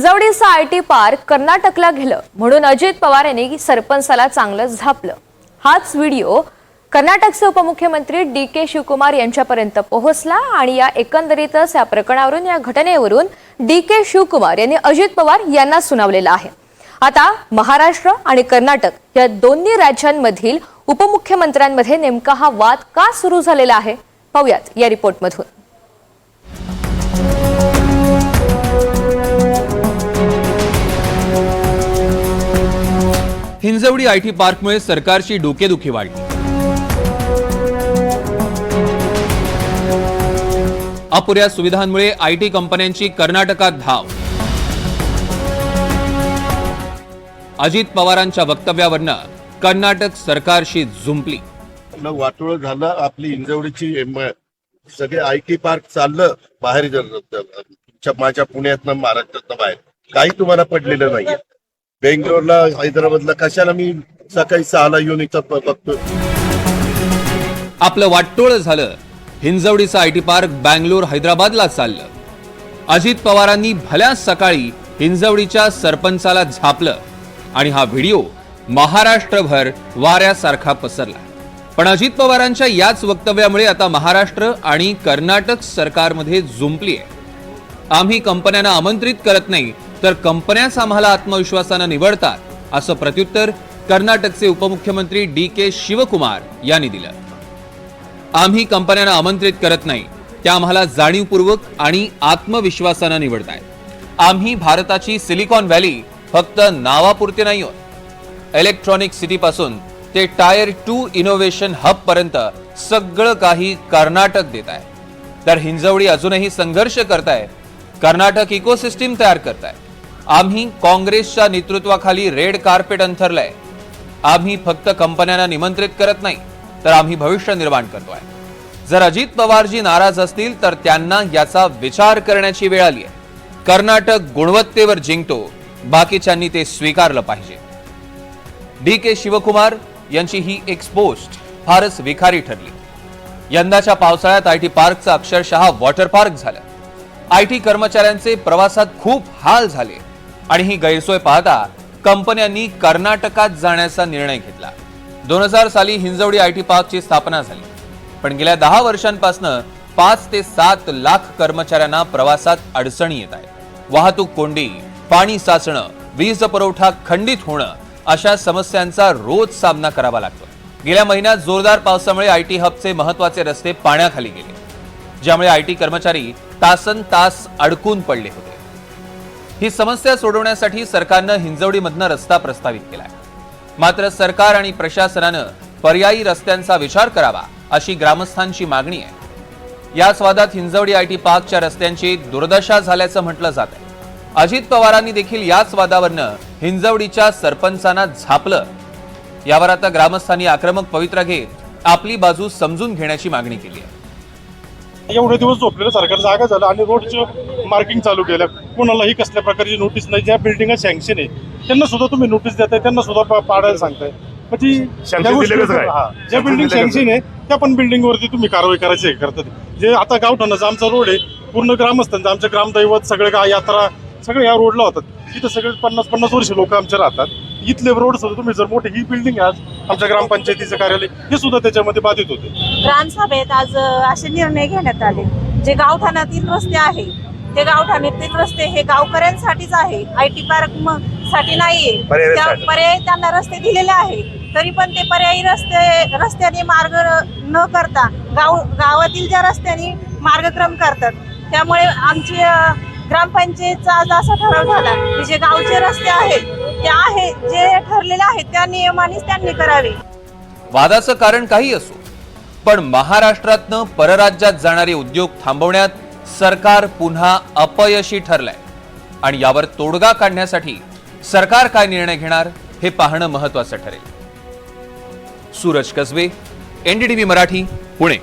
हिंजवडीचं I T park कर्नाटकला गेलं म्हणून अजित पवार यांनी सरपंचाला चांगलं झापलं. हाच व्हिडिओ कर्नाटकचे उपमुख्यमंत्री डी के शिवकुमार यांच्यापर्यंत पोहोचला आणि या एकंदरीतच या प्रकरणावरून या घटनेवरून डी के शिवकुमार यांनी अजित पवार यांना सुनावलेलं आहे. आता महाराष्ट्र आणि कर्नाटक या दोन्ही राज्यांमधील उपमुख्यमंत्र्यांमध्ये नेमका हा वाद का सुरू झालेला आहे? पाहुयात या रिपोर्टमधून. हिंजवडी आय टी पार्कमुळे सरकारची डोकेदुखी वाढली अपुऱ्या सुविधांमुळे आय टी कंपन्यांची कर्नाटकात धाव अजित पवारांच्या वक्तव्यावरनं कर्नाटक सरकारशी झुंपली वाटोळ झालं आपली इंजवडीची सगळे आय टी पार्क चाललं बाहेर माझ्या पुण्यातनं महाराष्ट्रातनं बाहेर काही तुम्हाला पडलेलं नाहीये बेंगलोरला हैदराबादला कशाला मी सकाळी सहाला येऊन इथं बघतोय? आपलं वाटोळ झालं. हिंजवडीचं आय टी पार्क बँगलोर हैदराबादला चाललं. अजित पवारांनी भल्याच सकाळी हिंजवडीच्या सरपंचाला झापलं. आणि हा व्हिडिओ महाराष्ट्रभर वाऱ्यासारखा पसरला. पण अजित पवारांच्या याच वक्तव्यामुळे आता महाराष्ट्र आणि कर्नाटक सरकारमध्ये जुंपली आहे आम्ही कंपन्यांना आमंत्रित करत नाही तर कंपन्याच आम्हाला आत्मविश्वासानं निवडतात असं प्रत्युत्तर कर्नाटकचे उपमुख्यमंत्री डी के शिवकुमार यांनी दिलं. आम्ही कंपन्यांना आमंत्रित करत नाही त्या आम्हाला जाणीवपूर्वक आणि आत्मविश्वासानं निवडतायत. आम्ही भारताची सिलिकॉन व्हॅली फक्त नावापुरते नाही आहोत इलेक्ट्रॉनिक सिटीपासून ते टायर टू इनोव्हेशन हब पर्यंत सगळं काही कर्नाटक देत आहे तर हिंजवडी अजूनही संघर्ष करताय कर्नाटक इकोसिस्टीम तयार करताय आम्ही काँग्रेसच्या नेतृत्वाखाली रेड कार्पेट अंथरलंय. आम्ही फक्त कंपन्यांना निमंत्रित करत नाही तर आम्ही भविष्य निर्माण करतोय. जर अजित पवारजी नाराज असतील तर त्यांना याचा विचार करण्याची वेळ आली आहे कर्नाटक गुणवत्तेवर जिंकतो बाकीच्यांनी ते स्वीकारलं पाहिजे. डी के शिवकुमार यांची ही एक्सपोस्ट फारच विखारी ठरली. यंदाच्या पावसाळ्यात आय टी पार्कचं अक्षरशः वॉटर पार्क झालं. आय टी कर्मचाऱ्यांचे प्रवासात खूप हाल झाले. आणि ही गैरसोय पाहता कंपन्यांनी कर्नाटकात जाण्याचा निर्णय घेतला. दोन हजार साली हिंजवडी आय टी पार्कची स्थापना झाली. पण गेल्या दहा वर्षांपासून पाच ते सात लाख कर्मचाऱ्यांना प्रवासात अडचणी येत आहेत. वाहतूक कोंडी पाणी साचणं वीज पुरवठा खंडित होणं अशा समस्यांचा रोज सामना करावा लागतो. गेल्या महिन्यात जोरदार पावसामुळे आय टी हबचे महत्त्वाचे रस्ते पाण्याखाली गेले. ज्यामुळे आय टी कर्मचारी तासन तास अडकून पडले होते. ही समस्या सोडवण्यासाठी सरकारनं हिंजवडीमधनं रस्ता प्रस्तावित केलाय. मात्र सरकार आणि प्रशासनानं पर्यायी रस्त्यांचा विचार करावा अशी ग्रामस्थांची मागणी आहे. याच वादात हिंजवडी आय टी पार्कच्या रस्त्यांची दुर्दशा झाल्याचं म्हटलं जात आहे. अजित पवारांनी देखील याच वादावरनं हिंजवडीच्या सरपंचांना झापलं. यावर आता ग्रामस्थांनी आक्रमक पवित्रा घेत आपली बाजू समजून घेण्याची मागणी केली आहे. एवढे दिवस झोपलेलं सरकार जागा झालं आणि रोडचं मार्किंग चालू केलं. कोणालाही कसल्या प्रकारची नोटीस नाही. ज्या बिल्डिंग सँक्शन आहे त्यांना सुद्धा तुम्ही नोटीस देताय त्यांना सुद्धा पा- पाडायला सांगताय. त्या गोष्टी- हा, ज्या बिल्डिंग सँक्शन आहे. त्या पण बिल्डिंग वरती तुम्ही कारवाई करायची हे करतात. जे आता गावठाणाचा आमचा रोड आहे पूर्ण ग्रामस्थांचा आमच्या ग्रामदैवत सगळे गा यात्रा सगळे या रोडला होतात. इथं सगळे पन्नास पन्नास वर्ष लोक आमचे राहतात. इथले रोड सुद्धा तुम्ही जर मोठे ही बिल्डिंग आज आमच्या ग्रामपंचायतीचं कार्यालय हे सुद्धा त्याच्यामध्ये बाधित होते. ग्रामसभेत आज असे निर्णय घेण्यात आले. जे गावठाणातील रस्ते आहे ते गावठाणातील रस्ते हे गावकऱ्यांसाठीच आहे. आय टी पार्कसाठी नाहीये. त्या पर्याय त्यांना रस्ते दिलेले आहे. तरी पण ते पर्यायी रस्ते रस्त्याने मार्ग न करता गाव गावातील ज्या रस्त्याने मार्गक्रम करतात त्यामुळे आमची ग्रामपंचायतचा आज असा ठराव झाला की जे गावचे रस्ते आहेत त्या आहे जे ठरलेले आहेत त्या नियमानेच त्यांनी करावे. वादाचं कारण काही असो पण महाराष्ट्रातनं परराज्यात जाणारे उद्योग थांबवण्यात सरकार पुन्हा अपयशी ठरलंय. आणि यावर तोडगा काढण्यासाठी सरकार काय निर्णय घेणार हे पाहणं महत्वाचं ठरेल. सूरज कसबे एनडीटीव्ही मराठी पुणे.